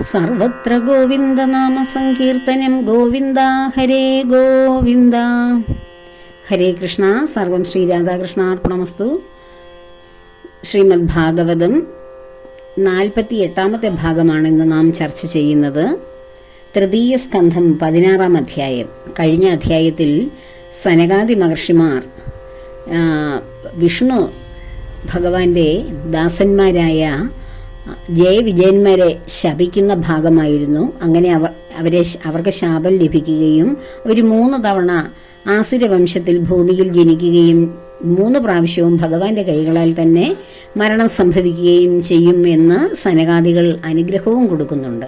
സർവത്ര ഗോവിന്ദ നാമ സങ്കീർത്തനം ഗോവിന്ദ ഹരേ ഗോവിന്ദ. ഹരേ കൃഷ്ണ സർവം ശ്രീ രാധാകൃഷ്ണ അർപ്പണമസ്തു ശ്രീമദ് ഭാഗവതം നാൽപ്പത്തി എട്ടാമത്തെ ഭാഗമാണ് ഇന്ന് നാം ചർച്ച ചെയ്യുന്നത്. തൃതീയ സ്കന്ധം പതിനാറാം അധ്യായം. കഴിഞ്ഞ അധ്യായത്തിൽ സനകാദി മഹർഷിമാർ വിഷ്ണു ഭഗവാന്റെ ദാസന്മാരായ ജയവിജയന്മാരെ ശപിക്കുന്ന ഭാഗമായിരുന്നു. അങ്ങനെ അവർ അവരെ അവർക്ക് ശാപം ലഭിക്കുകയും അവർ മൂന്ന് തവണ ആസുരവംശത്തിൽ ഭൂമിയിൽ ജനിക്കുകയും മൂന്ന് പ്രാവശ്യവും ഭഗവാന്റെ കൈകളാൽ തന്നെ മരണം സംഭവിക്കുകയും ചെയ്യും എന്ന് സനകാദികൾ അനുഗ്രഹവും കൊടുക്കുന്നുണ്ട്.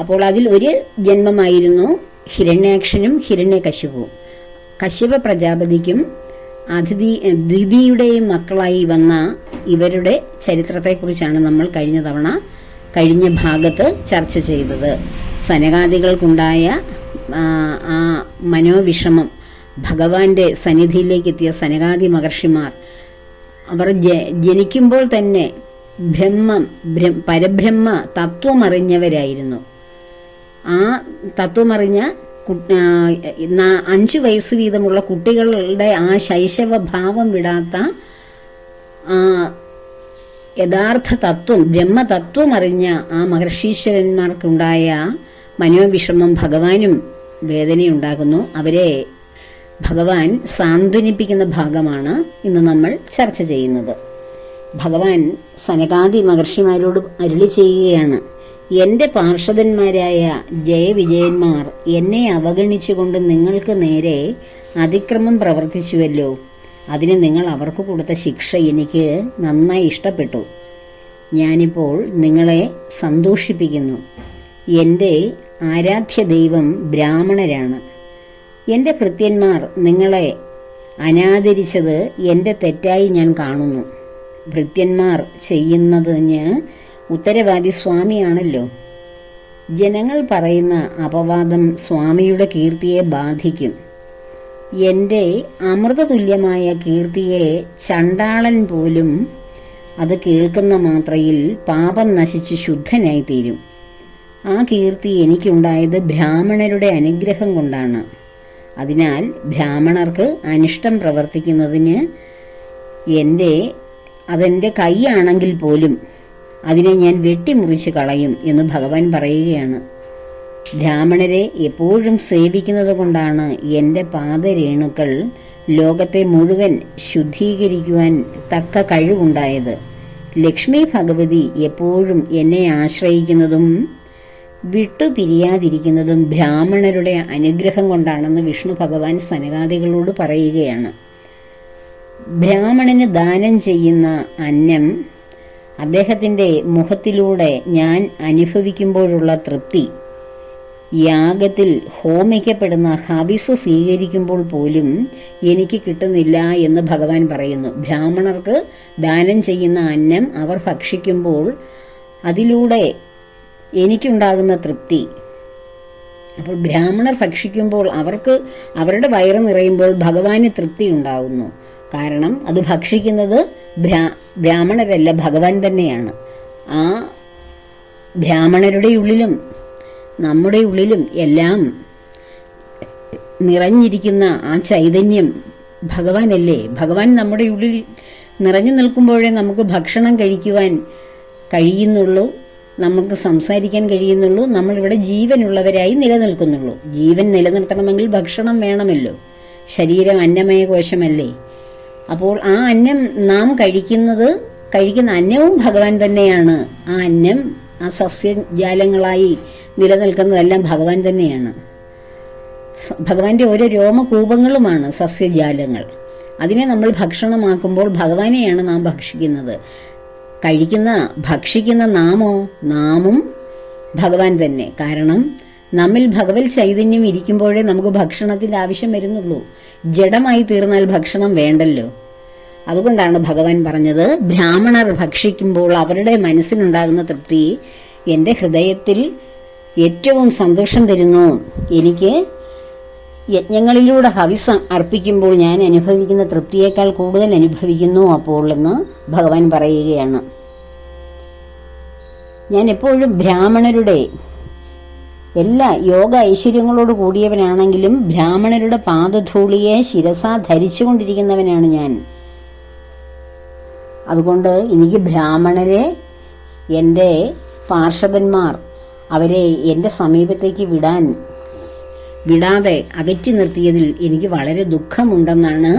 അപ്പോൾ അതിൽ ഒരു ജന്മമായിരുന്നു ഹിരണ്യാക്ഷനും ഹിരണ്യകശിപുവും കശ്യപ പ്രജാപതിക്കും അതിഥി ദിതിയുടെയും മക്കളായി വന്ന ഇവരുടെ ചരിത്രത്തെക്കുറിച്ചാണ് നമ്മൾ കഴിഞ്ഞ തവണ കഴിഞ്ഞ ഭാഗത്ത് ചർച്ച ചെയ്തത്. സനകാദികൾക്കുണ്ടായ ആ, മനോവിഷമം ഭഗവാന്റെ സന്നിധിയിലേക്ക് എത്തിയ സനകാദി മഹർഷിമാർ അവർ ജനിക്കുമ്പോൾ തന്നെ ബ്രഹ്മം ബ്ര- പരബ്രഹ്മ തത്വമറിഞ്ഞവരായിരുന്നു. ആ തത്വമറിഞ്ഞ അഞ്ചു വയസ്സ് വീതമുള്ള കുട്ടികളുടെ ആ ശൈശവ ഭാവം വിടാത്ത ആ യഥാർത്ഥ തത്വം ബ്രഹ്മതത്വം അറിഞ്ഞ ആ മഹർഷീശ്വരന്മാർക്കുണ്ടായ മനോവിഷമം ഭഗവാനും വേദനയുണ്ടാകുന്നു. അവരെ ഭഗവാൻ സാന്ത്വനിപ്പിക്കുന്ന ഭാഗമാണ് ഇന്ന് നമ്മൾ ചർച്ച ചെയ്യുന്നത്. ഭഗവാൻ സനകാദി മഹർഷിമാരോട് അരുളി ചെയ്യുകയാണ്. എന്റെ പാർഷദന്മാരായ ജയവിജയന്മാർ എന്നെ അവഗണിച്ചുകൊണ്ട് നിങ്ങൾക്ക് നേരെ അതിക്രമം പ്രവർത്തിച്ചുവല്ലോ. അതിന് നിങ്ങൾ അവർക്ക് കൊടുത്ത ശിക്ഷ എനിക്ക് നന്നായി ഇഷ്ടപ്പെട്ടു. ഞാനിപ്പോൾ നിങ്ങളെ സന്തോഷിപ്പിക്കുന്നു. എന്റെ ആരാധ്യ ദൈവം ബ്രാഹ്മണരാണ്. എന്റെ ഭൃത്യന്മാർ നിങ്ങളെ അനാദരിച്ചത് എന്റെ തെറ്റായി ഞാൻ കാണുന്നു. ഭൃത്യന്മാർ ചെയ്യുന്നതിന് ഉത്തരവാദി സ്വാമിയാണല്ലോ. ജനങ്ങൾ പറയുന്ന അപവാദം സ്വാമിയുടെ കീർത്തിയെ ബാധിക്കും. എന്റെ അമൃതതുല്യമായ കീർത്തിയെ ചണ്ടാളൻ പോലും അത് കേൾക്കുന്ന മാത്രയിൽ പാപം നശിച്ച് ശുദ്ധനായി തീരും ആ കീർത്തി എനിക്കുണ്ടായത് ബ്രാഹ്മണരുടെ അനുഗ്രഹം കൊണ്ടാണ്. അതിനാൽ ബ്രാഹ്മണർക്ക് അനിഷ്ടം പ്രവർത്തിക്കുന്നതിന് എന്റെ അതെന്റെ കൈയാണെങ്കിൽ പോലും അതിനെ ഞാൻ വെട്ടിമുറിച്ച് കളയും എന്ന് ഭഗവാൻ പറയുകയാണ്. ബ്രാഹ്മണരെ എപ്പോഴും സേവിക്കുന്നത് കൊണ്ടാണ് എന്റെ പാദരേണുക്കൾ ലോകത്തെ മുഴുവൻ ശുദ്ധീകരിക്കുവാൻ തക്ക കഴിവുണ്ടായത്. ലക്ഷ്മി ഭഗവതി എപ്പോഴും എന്നെ ആശ്രയിക്കുന്നതും വിട്ടുപിരിയാതിരിക്കുന്നതും ബ്രാഹ്മണരുടെ അനുഗ്രഹം കൊണ്ടാണെന്ന് വിഷ്ണു ഭഗവാൻ സനകാദികളോട് പറയുകയാണ്. ബ്രാഹ്മണന് ദാനം ചെയ്യുന്ന അന്നം അദ്ദേഹത്തിന്റെ മുഖത്തിലൂടെ ഞാൻ അനുഭവിക്കുമ്പോഴുള്ള തൃപ്തി. യാഗത്തിൽ ഹോമിക്കപ്പെടുന്ന ഹാബിസ് സ്വീകരിക്കുമ്പോൾ പോലും എനിക്ക് കിട്ടുന്നില്ല എന്ന് ഭഗവാൻ പറയുന്നു. ബ്രാഹ്മണർക്ക് ദാനം ചെയ്യുന്ന അന്നം അവർ ഭക്ഷിക്കുമ്പോൾ അതിലൂടെ എനിക്കുണ്ടാകുന്ന തൃപ്തി. അപ്പോൾ ബ്രാഹ്മണർ ഭക്ഷിക്കുമ്പോൾ അവർക്ക് അവരുടെ വയറ് നിറയുമ്പോൾ ഭഗവാന് തൃപ്തി ഉണ്ടാകുന്നു കാരണം അത് ഭക്ഷിക്കുന്നത് ബ്രാ ബ്രാഹ്മണരല്ല ഭഗവാൻ തന്നെയാണ്. ആ ബ്രാഹ്മണരുടെ ഉള്ളിലും നമ്മുടെ ഉള്ളിലും എല്ലാം നിറഞ്ഞിരിക്കുന്ന ആ ചൈതന്യം ഭഗവാനല്ലേ? ഭഗവാൻ നമ്മുടെ ഉള്ളിൽ നിറഞ്ഞു നിൽക്കുമ്പോഴേ നമുക്ക് ഭക്ഷണം കഴിക്കുവാൻ കഴിയുന്നുള്ളൂ നമുക്ക് സംസാരിക്കാൻ കഴിയുന്നുള്ളൂ നമ്മളിവിടെ ജീവനുള്ളവരായി നിലനിൽക്കുന്നുള്ളൂ. ജീവൻ നിലനിർത്തണമെങ്കിൽ ഭക്ഷണം വേണമല്ലോ. ശരീരം അന്നമയ കോശമല്ലേ അപ്പോൾ ആ അന്നം നാം കഴിക്കുന്നത് കഴിക്കുന്ന അന്നവും ഭഗവാൻ തന്നെയാണ്. ആ അന്നം ആ സസ്യജാലങ്ങളായി നിലനിൽക്കുന്നതെല്ലാം ഭഗവാൻ തന്നെയാണ്. ഭഗവാന്റെ ഓരോ രോമകൂപങ്ങളുമാണ് സസ്യജാലങ്ങൾ. അതിനെ നമ്മൾ ഭക്ഷണമാക്കുമ്പോൾ ഭഗവാനെയാണ് നാം ഭക്ഷിക്കുന്നത്. കഴിക്കുന്ന ഭക്ഷിക്കുന്ന നാമോ നാമും ഭഗവാൻ തന്നെ. കാരണം നമ്മിൽ ഭഗവത് ചൈതന്യം ഇരിക്കുമ്പോഴേ നമുക്ക് ഭക്ഷണത്തിന്റെ ആവശ്യം വരുന്നുള്ളൂ. ജഡമായി തീർന്നാൽ ഭക്ഷണം വേണ്ടല്ലോ. അതുകൊണ്ടാണ് ഭഗവാൻ പറഞ്ഞത് ബ്രാഹ്മണർ ഭക്ഷിക്കുമ്പോൾ അവരുടെ മനസ്സിനുണ്ടാകുന്ന തൃപ്തി എന്റെ ഹൃദയത്തിൽ ഏറ്റവും സന്തോഷം തരുന്നു. എനിക്ക് യജ്ഞങ്ങളിലൂടെ ഹവിസം അർപ്പിക്കുമ്പോൾ ഞാൻ അനുഭവിക്കുന്ന തൃപ്തിയേക്കാൾ കൂടുതൽ അനുഭവിക്കുന്നു അപ്പോൾ എന്ന് ഭഗവാൻ പറയുകയാണ്. ഞാൻ എപ്പോഴും ബ്രാഹ്മണരുടെ എല്ലാ യോഗ ഐശ്വര്യങ്ങളോട് കൂടിയവനാണെങ്കിലും ബ്രാഹ്മണരുടെ പാദധൂളിയെ ശിരസ ധരിച്ചുകൊണ്ടിരിക്കുന്നവനാണ് ഞാൻ. അതുകൊണ്ട് എനിക്ക് ബ്രാഹ്മണരെ എന്റെ പാർഷദന്മാർ അവരെ എന്റെ സമീപത്തേക്ക് വിടാൻ വിടാതെ അകറ്റി നിർത്തിയതിൽ എനിക്ക് വളരെ ദുഃഖമുണ്ടെന്നാണ്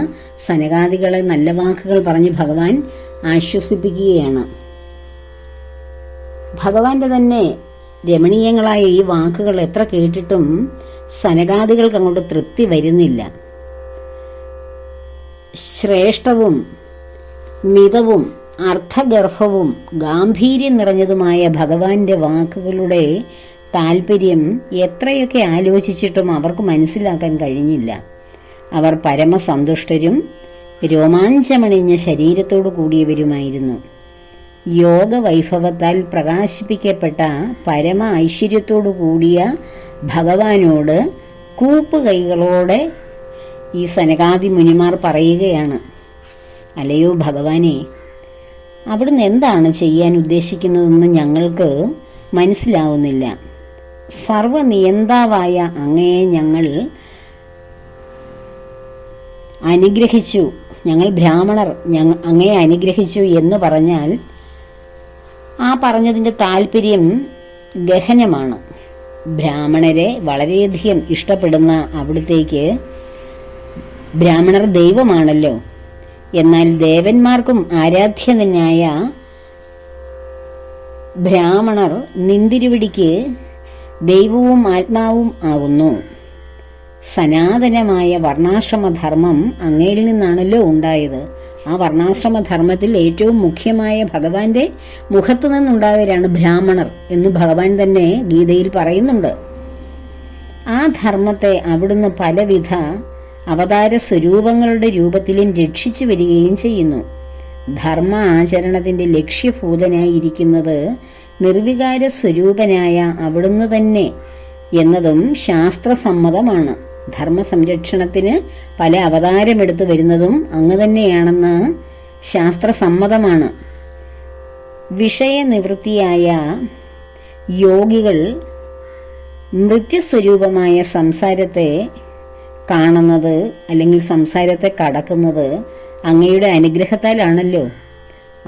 സനകാദികളെ നല്ല വാക്കുകൾ പറഞ്ഞ് ഭഗവാൻ ആശ്വസിപ്പിക്കുകയാണ്. ഭഗവാന്റെ തന്നെ രമണീയങ്ങളായ ഈ വാക്കുകൾ എത്ര കേട്ടിട്ടും സനകാദികൾക്ക് അങ്ങോട്ട് തൃപ്തി വരുന്നില്ല. ശ്രേഷ്ഠവും മിതവും അർത്ഥഗർഭവും ഗാംഭീര്യം നിറഞ്ഞതുമായ ഭഗവാന്റെ വാക്കുകളുടെ താല്പര്യം എത്രയൊക്കെ ആലോചിച്ചിട്ടും അവർക്ക് മനസ്സിലാക്കാൻ കഴിഞ്ഞില്ല. അവർ പരമസന്തുഷ്ടരും രോമാഞ്ചമണിഞ്ഞ ശരീരത്തോടു കൂടിയവരുമായിരുന്നു. യോഗ വൈഭവത്താൽ പ്രകാശിപ്പിക്കപ്പെട്ട പരമ ഐശ്വര്യത്തോടു കൂടിയ ഭഗവാനോട് കൂപ്പ് കൈകളോടെ ഈ സനകാദി മുനിമാർ പറയുകയാണ്. അലയോ ഭഗവാനെ അവിടുന്ന് എന്താണ് ചെയ്യാൻ ഉദ്ദേശിക്കുന്നതെന്ന് ഞങ്ങൾക്ക് മനസ്സിലാവുന്നില്ല. സർവനിയന്താവായ അങ്ങയെ ഞങ്ങൾ അനുഗ്രഹിച്ചു. ഞങ്ങൾ ബ്രാഹ്മണർ അങ്ങയെ അനുഗ്രഹിച്ചു എന്ന് പറഞ്ഞാൽ ആ പറഞ്ഞതിന്റെ താല്പര്യം ഗഹനമാണ്. ബ്രാഹ്മണരെ വളരെയധികം ഇഷ്ടപ്പെടുന്ന അവിടത്തേക്ക് ബ്രാഹ്മണർ ദൈവമാണല്ലോ. എന്നാൽ ദേവന്മാർക്കും ആരാധ്യനായ ബ്രാഹ്മണർ നിന്തിരുവിടിക്ക് ദൈവവും ആത്മാവും ആകുന്നു. സനാതനമായ വർണാശ്രമധർമ്മം അങ്ങയിൽ നിന്നാണല്ലോ ഉണ്ടായത്. ആ വർണാശ്രമ ധർമ്മത്തിൽ ഏറ്റവും മുഖ്യമായ ഭഗവാന്റെ മുഖത്തു നിന്നുണ്ടായവരാണ് ബ്രാഹ്മണർ എന്ന് ഭഗവാൻ തന്നെ ഗീതയിൽ പറയുന്നുണ്ട്. ആ ധർമ്മത്തെ അവിടുന്ന് പലവിധ അവതാര സ്വരൂപങ്ങളുടെ രൂപത്തിലും രക്ഷിച്ചു വരികയും ചെയ്യുന്നു. ധർമ്മ ആചരണത്തിന്റെ ലക്ഷ്യഭൂതനായിരിക്കുന്നത് നിർവികാര സ്വരൂപനായ അവിടുന്ന് തന്നെ എന്നതും ശാസ്ത്രസമ്മതമാണ്. ധർമ്മ സംരക്ഷണത്തിന് പല അവതാരമെടുത്തു വരുന്നതും അങ്ങ് തന്നെയാണെന്ന് ശാസ്ത്രസമ്മതമാണ്. വിഷയനിവൃത്തിയായ യോഗികൾ മൃത്യുസ്വരൂപമായ സംസാരത്തെ കാണുന്നത് അല്ലെങ്കിൽ സംസാരത്തെ കടക്കുന്നത് അങ്ങയുടെ അനുഗ്രഹത്താലാണല്ലോ.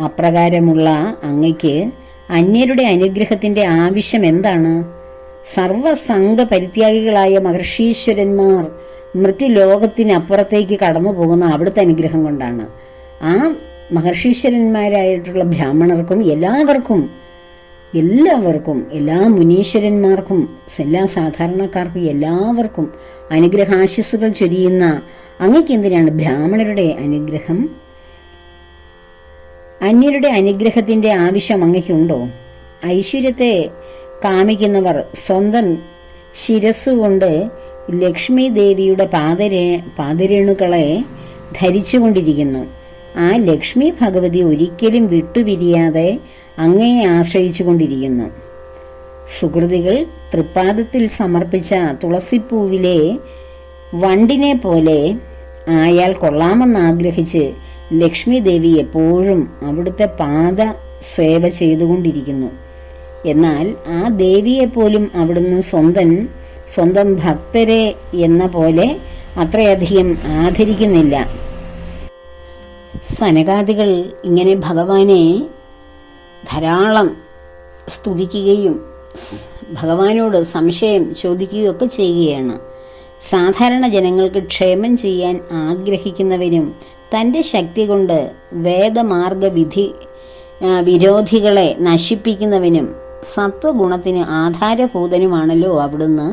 അപ്രകാരമുള്ള അങ്ങയ്ക്ക് അന്യരുടെ അനുഗ്രഹത്തിന്റെ ആവശ്യം എന്താണ്? സർവസംഘ പരിത്യാഗികളായ മഹർഷീശ്വരന്മാർ മൃത്യുലോകത്തിനപ്പുറത്തേക്ക് കടന്നു പോകുന്ന അവിടുത്തെ അനുഗ്രഹം കൊണ്ടാണ്. ആ മഹർഷീശ്വരന്മാരായിട്ടുള്ള ബ്രാഹ്മണർക്കും എല്ലാവർക്കും എല്ലാവർക്കും എല്ലാ മുനീശ്വരന്മാർക്കും എല്ലാ സാധാരണക്കാർക്കും എല്ലാവർക്കും അനുഗ്രഹാശിസുകൾ ചൊരിയുന്ന അങ്ങക്ക് എന്തിനാണ് ബ്രാഹ്മണരുടെ അനുഗ്രഹം? അന്യരുടെ അനുഗ്രഹത്തിന്റെ ആവശ്യം അങ്ങയ്ക്കുണ്ടോ ഐശ്വര്യത്തെ കാമിക്കുന്നവർ സ്വന്തം ശിരസ്സുകൊണ്ട് ലക്ഷ്മി ദേവിയുടെ പാദരേ പാദരേണുക്കളെ ധരിച്ചുകൊണ്ടിരിക്കുന്നു. ആ ലക്ഷ്മി ഭഗവതി ഒരിക്കലും വിട്ടുപിരിയാതെ അങ്ങയെ ആശ്രയിച്ചു കൊണ്ടിരിക്കുന്നു സുഹൃതികൾ തൃപ്പാദത്തിൽ സമർപ്പിച്ച തുളസിപ്പൂവിലെ വണ്ടിനെ പോലെ ആയാൽ കൊള്ളാമെന്നാഗ്രഹിച്ച് ലക്ഷ്മി ദേവി എപ്പോഴും അവിടുത്തെ പാത സേവ ചെയ്തുകൊണ്ടിരിക്കുന്നു. എന്നാൽ ആ ദേവിയെപ്പോലും അവിടുന്ന് സ്വന്തം സ്വന്തം ഭക്തരെ എന്ന പോലെ അത്രയധികം ആദരിക്കുന്നില്ല. സനകാദികൾ ഇങ്ങനെ ഭഗവാനെ ധാരാളം സ്തുതിക്കുകയും ഭഗവാനോട് സംശയം ചോദിക്കുകയൊക്കെ ചെയ്യുകയാണ്. സാധാരണ ജനങ്ങൾക്ക് ക്ഷേമം ചെയ്യാൻ ആഗ്രഹിക്കുന്നവനും തന്റെ ശക്തി കൊണ്ട് വേദമാർഗ വിധി വിരോധികളെ നശിപ്പിക്കുന്നവനും സത്വഗുണത്തിന് ആധാരഭൂതനുമാണല്ലോ അവിടുന്ന്.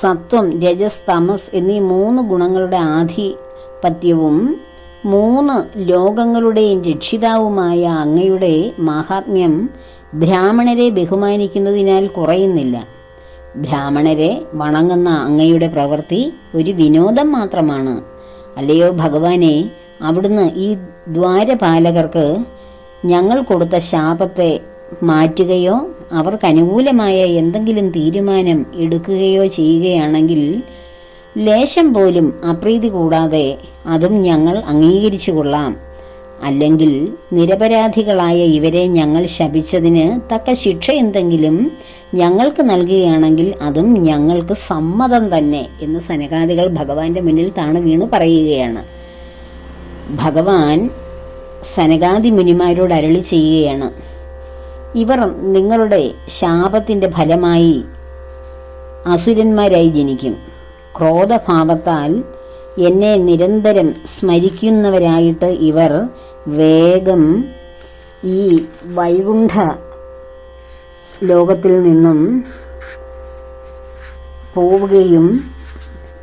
സത്വം രജസ് തമസ് എന്നീ മൂന്ന് ഗുണങ്ങളുടെ ആധിപത്യവും മൂന്ന് ലോകങ്ങളുടെയും രക്ഷിതാവുമായ അങ്ങയുടെ മാഹാത്മ്യം ബ്രാഹ്മണരെ ബഹുമാനിക്കുന്നതിനാൽ കുറയുന്നില്ല. ബ്രാഹ്മണരെ വണങ്ങുന്ന അങ്ങയുടെ പ്രവൃത്തി ഒരു വിനോദം മാത്രമാണ്. അല്ലയോ ഭഗവാനെ അവിടുന്ന് ഈ ദ്വാരപാലകർക്ക് ഞങ്ങൾ കൊടുത്ത ശാപത്തെ മാറ്റുകയോ അവർക്ക് അനുകൂലമായ എന്തെങ്കിലും തീരുമാനം എടുക്കുകയോ ചെയ്യുകയാണെങ്കിൽ ലേശം പോലും അപ്രീതി കൂടാതെ അതും ഞങ്ങൾ അംഗീകരിച്ചു കൊള്ളാം. അല്ലെങ്കിൽ നിരപരാധികളായ ഇവരെ ഞങ്ങൾ ശപിച്ചതിന് തക്ക ശിക്ഷ എന്തെങ്കിലും ഞങ്ങൾക്ക് നൽകുകയാണെങ്കിൽ അതും ഞങ്ങൾക്ക് സമ്മതം തന്നെ എന്ന് സനകാദികൾ ഭഗവാന്റെ മുന്നിൽ താണു വീണു പറയുകയാണ്. ഭഗവാൻ സനകാദി മുനിമാരോട് അരളി ചെയ്യുകയാണ്. ഇവർ നിങ്ങളുടെ ശാപത്തിന്റെ ഫലമായി അസുരന്മാരായി ജനിക്കും. ക്രോധഭാവത്താൽ എന്നെ നിരന്തരം സ്മരിക്കുന്നവരായിട്ട് ഇവർ വേഗം ഈ വൈകുണ്ഠ ലോകത്തിൽ നിന്നും പോവുകയും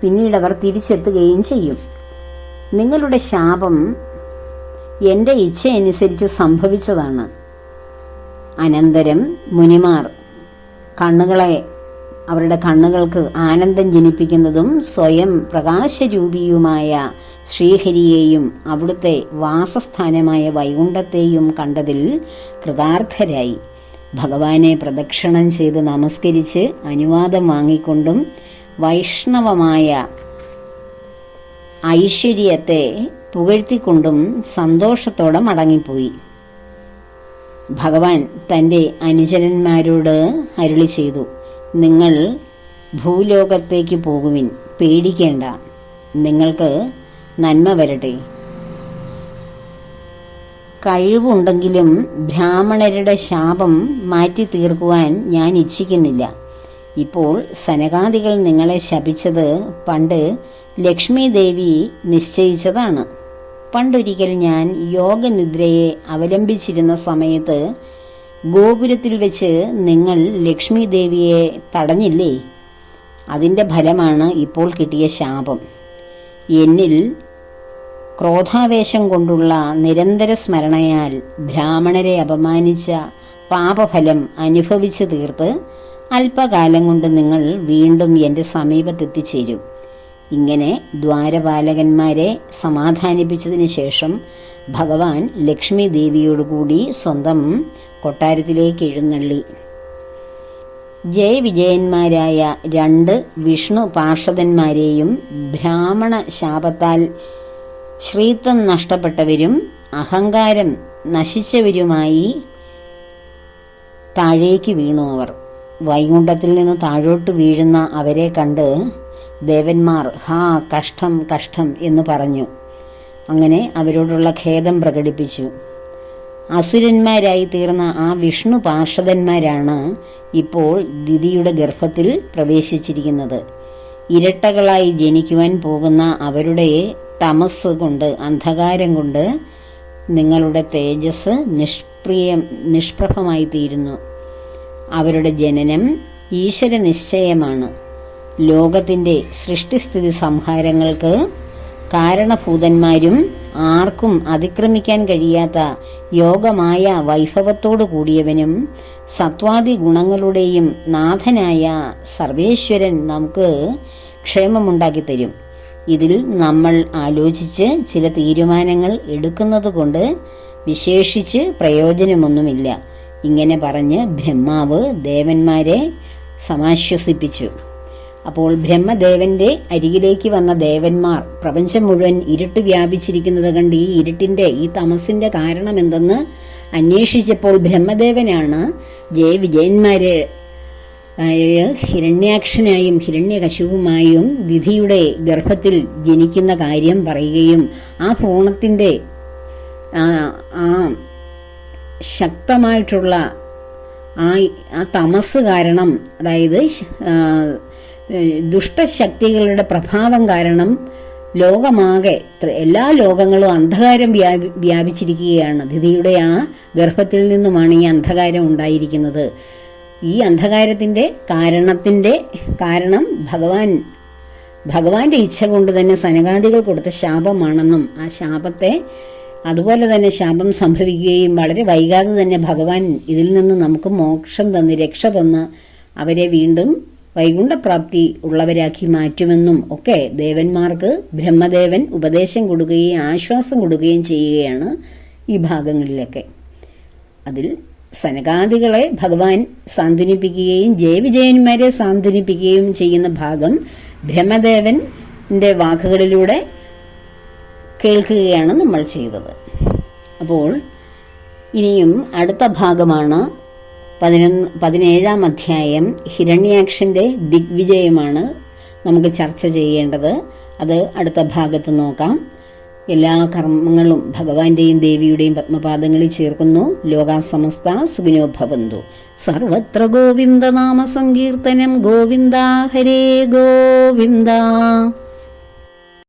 പിന്നീട് അവർ തിരിച്ചെത്തുകയും ചെയ്യും. നിങ്ങളുടെ ശാപം എന്റെ ഇച്ഛയനുസരിച്ച് സംഭവിച്ചതാണ്. അനന്തരം മുനിമാർ കണ്ണുകളെ അവരുടെ കണ്ണുകൾക്ക് ആനന്ദം ജനിപ്പിക്കുന്നതും സ്വയം പ്രകാശരൂപിയുമായ ശ്രീഹരിയെയും അവിടുത്തെ വാസസ്ഥാനമായ വൈകുണ്ഠത്തെയും കണ്ടതിൽ കൃതാർത്ഥരായി. ഭഗവാനെ പ്രദക്ഷിണം ചെയ്ത് നമസ്കരിച്ച് അനുവാദം വാങ്ങിക്കൊണ്ടും വൈഷ്ണവമായ ഐശ്വര്യത്തെ പുകഴ്ത്തിക്കൊണ്ടും സന്തോഷത്തോടെ മടങ്ങിപ്പോയി. ഭഗവാൻ തന്റെ അനുചരന്മാരോട് അരുളി ചെയ്തു നിങ്ങൾ ഭൂലോകത്തേക്ക് പോകുവിൻ പേടിക്കേണ്ട. നിങ്ങൾക്ക് നന്മ വരട്ടെ. കഴിവുണ്ടെങ്കിലും ബ്രാഹ്മണരുടെ ശാപം മാറ്റി തീർക്കുവാൻ ഞാൻ ഇച്ഛിക്കുന്നില്ല. ഇപ്പോൾ സനകാദികൾ നിങ്ങളെ ശപിച്ചത് പണ്ട് ലക്ഷ്മി ദേവി നിശ്ചയിച്ചതാണ്. പണ്ടൊരിക്കൽ ഞാൻ യോഗനിദ്രയെ അവലംബിച്ചിരുന്ന സമയത്ത് ഗോപുരത്തിൽ വെച്ച് നിങ്ങൾ ലക്ഷ്മി ദേവിയെ തടഞ്ഞില്ലേ? അതിന്റെ ഫലമാണ് ഇപ്പോൾ കിട്ടിയ ശാപം. എന്നിൽ ക്രോധാവേശം കൊണ്ടുള്ള നിരന്തര സ്മരണയാൽ ബ്രാഹ്മണരെ അപമാനിച്ച പാപഫലം അനുഭവിച്ചു തീർത്ത് അല്പകാലം കൊണ്ട് നിങ്ങൾ വീണ്ടും എന്റെ സമീപത്തെത്തിച്ചേരും. ഇങ്ങനെ ദ്വാരപാലകന്മാരെ സമാധാനിപ്പിച്ചതിന് ശേഷം ഭഗവാൻ ലക്ഷ്മി ദേവിയോടുകൂടി സ്വന്തം കൊട്ടാരത്തിലേക്ക് എഴുന്നള്ളി. ജയവിജയന്മാരായ രണ്ട് വിഷ്ണു പാർഷദന്മാരെയും ബ്രാഹ്മണ ശാപത്താൽ ശ്രീത്വം നഷ്ടപ്പെട്ടവരും അഹങ്കാരം നശിച്ചവരുമായി താഴേക്ക് വീണു അവർ. വൈകുണ്ഠത്തിൽ നിന്ന് താഴോട്ട് വീഴുന്ന അവരെ കണ്ട് ദേവന്മാർ ഹാ കഷ്ടം കഷ്ടം എന്ന് പറഞ്ഞു. അങ്ങനെ അവരോടുള്ള ഖേദം പ്രകടിപ്പിച്ചു. അസുരന്മാരായി തീർന്ന ആ വിഷ്ണു പാർഷദന്മാരാണ് ഇപ്പോൾ ദിതിയുടെ ഗർഭത്തിൽ പ്രവേശിച്ചിരിക്കുന്നത്. ഇരട്ടകളായി ജനിക്കുവാൻ പോകുന്ന അവരുടെ തമസ് കൊണ്ട് അന്ധകാരം കൊണ്ട് നിങ്ങളുടെ തേജസ് നിഷ്പ്രിയം നിഷ്പ്രഭമായി തീരുന്നു അവരുടെ ജനനം ഈശ്വര നിശ്ചയമാണ് ലോകത്തിന്റെ സൃഷ്ടിസ്ഥിതി സംഹാരങ്ങൾക്ക് കാരണഭൂതന്മാരും ആർക്കും അതിക്രമിക്കാൻ കഴിയാത്ത യോഗമായ വൈഭവത്തോടു കൂടിയവനും സത്വാദി ഗുണങ്ങളുടെയും നാഥനായ സർവേശ്വരൻ നമുക്ക് ക്ഷേമമുണ്ടാക്കി തരും ഇതിൽ നമ്മൾ ആലോചിച്ച് ചില തീരുമാനങ്ങൾ എടുക്കുന്നത് കൊണ്ട് വിശേഷിച്ച് പ്രയോജനമൊന്നുമില്ല. ഇങ്ങനെ പറഞ്ഞ് ബ്രഹ്മാവ് ദേവന്മാരെ സമാശ്വസിപ്പിച്ചു. അപ്പോൾ ബ്രഹ്മദേവന്റെ അരികിലേക്ക് വന്ന ദേവന്മാർ പ്രപഞ്ചം മുഴുവൻ ഇരുട്ട് വ്യാപിച്ചിരിക്കുന്നത് കണ്ട് ഈ ഇരുട്ടിന്റെ ഈ തമസിന്റെ കാരണം എന്തെന്ന് അന്വേഷിച്ചപ്പോൾ ബ്രഹ്മദേവനാണ് ജയ വിജയന്മാരെ ഹിരണ്യാക്ഷനായും ഹിരണ്യകശുവുമായും വിധിയുടെ ഗർഭത്തിൽ ജനിക്കുന്ന കാര്യം പറയുകയും ആ ഭ്രൂണത്തിന്റെ ആ ശക്തമായിട്ടുള്ള ആ ആ തമസ് കാരണം അതായത് ദുഷ്ടശക്തികളുടെ പ്രഭാവം കാരണം ലോകമാകെ എല്ലാ ലോകങ്ങളും അന്ധകാരം വ്യാപി വ്യാപിച്ചിരിക്കുകയാണ്. ദിതിയുടെ ആ ഗർഭത്തിൽ നിന്നുമാണ് ഈ അന്ധകാരം ഉണ്ടായിരിക്കുന്നത്. ഈ അന്ധകാരത്തിന്റെ കാരണത്തിന്റെ കാരണം ഭഗവാൻ ഭഗവാന്റെ ഇച്ഛ കൊണ്ട് തന്നെ സനകാദികൾ കൊടുത്ത ശാപമാണെന്നും ആ ശാപത്തെ അതുപോലെ തന്നെ ശാപം സംഭവിക്കുകയും വളരെ വൈകാതെ തന്നെ ഭഗവാൻ ഇതിൽ നിന്ന് നമുക്ക് മോക്ഷം തന്ന് രക്ഷ തന്ന് അവരെ വീണ്ടും വൈകുണ്ഠപ്രാപ്തി ഉള്ളവരാക്കി മാറ്റുമെന്നും ഒക്കെ ദേവന്മാർക്ക് ബ്രഹ്മദേവൻ ഉപദേശം കൊടുക്കുകയും ആശ്വാസം കൊടുക്കുകയും ചെയ്യുകയാണ് ഈ ഭാഗങ്ങളിലൊക്കെ. അതിൽ സനകാദികളെ ഭഗവാൻ സാന്ത്വനിപ്പിക്കുകയും ജയവിജയന്മാരെ സാന്ത്വനിപ്പിക്കുകയും ചെയ്യുന്ന ഭാഗം ബ്രഹ്മദേവന്റെ വാക്കുകളിലൂടെ കേൾക്കുകയാണ് നമ്മൾ ചെയ്തത്. അപ്പോൾ ഇനിയും അടുത്ത ഭാഗമാണ് പതിനൊന്ന് പതിനേഴാം അധ്യായം ഹിരണ്യാക്ഷന്റെ ദിഗ്വിജയമാണ് നമുക്ക് ചർച്ച ചെയ്യേണ്ടത്. അത് അടുത്ത ഭാഗത്ത് നോക്കാം. എല്ലാ കർമ്മങ്ങളും ഭഗവാന്റെയും ദേവിയുടെയും പത്മപാദങ്ങളിൽ ചേർക്കുന്നു. ലോകാസമസ്ത സുഖിനോ ഭവന്തു. സർവത്ര ഗോവിന്ദ നാമ സങ്കീർത്തനം. ഗോവിന്ദ ഹരേ ഗോവിന്ദ.